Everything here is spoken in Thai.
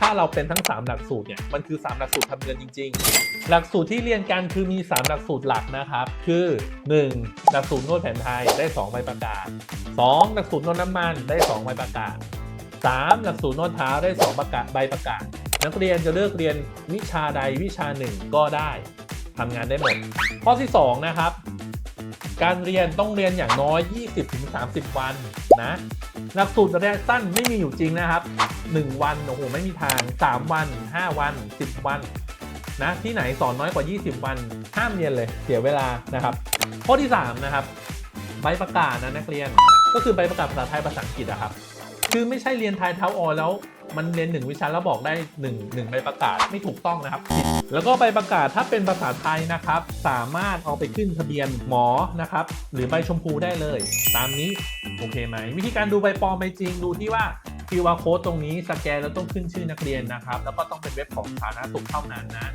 ถ้าเราเป็นทั้ง 3 หลักสูตรเนี่ยมันคือ 3 หลักสูตรทำเงินจริง ๆ หลักสูตรที่เรียนกันคือมี 3 หลักสูตรหลักนะครับ คือ 1. หลักสูตรนวดแผนไทยได้ 2 ใบประกาศ 2. หลักสูตรนวดน้ำมันได้ 2 ใบประกาศ 3. หลักสูตรนวดเท้าได้ 2 ประกาศใบประกาศ นักเรียนจะเลือกเรียนวิชาใดวิชาหนึ่งก็ได้ทำงานได้หมด ข้อที่ 2 นะครับ การเรียนต้องเรียนอย่างน้อย 20-30 วันนะ หลักสูตรระยะสั้นไม่มีอยู่จริงนะครับ 1 วันโอ้โหไม่มีทาง 3 วัน 5 วัน 10 วันนะที่ไหนสอนน้อยกว่า 20 วันห้ามเรียนเลยเสียเวลานะครับ ข้อที่ 3 นะครับ ใบประกาศนะนักเรียน ก็คือใบประกาศภาษาไทยภาษาอังกฤษอะครับ คือไม่ใช่เรียนไทยเท้าออแล้วมันเรียนหนึ่งวิชาแล้วบอกได้1นึ่งหนึ่งใบประกาศไม่ถูกต้องนะครับผิดแล้วก็ใบประกาศถ้าเป็นภาษาไทยนะครับ สามารถเอาไปขึ้นทะเบียนหมอนะครับ หรือใบชมพูได้เลย ตามนี้โอเคไหมวิธีการดูใบปลอมใบจริงดูที่ว่า QR code ตรงนี้สแกนแล้วต้องขึ้นชื่อนักเรียนนะครับ แล้วก็ต้องเป็นเว็บของสาธารณสุขเท่านั้นนะ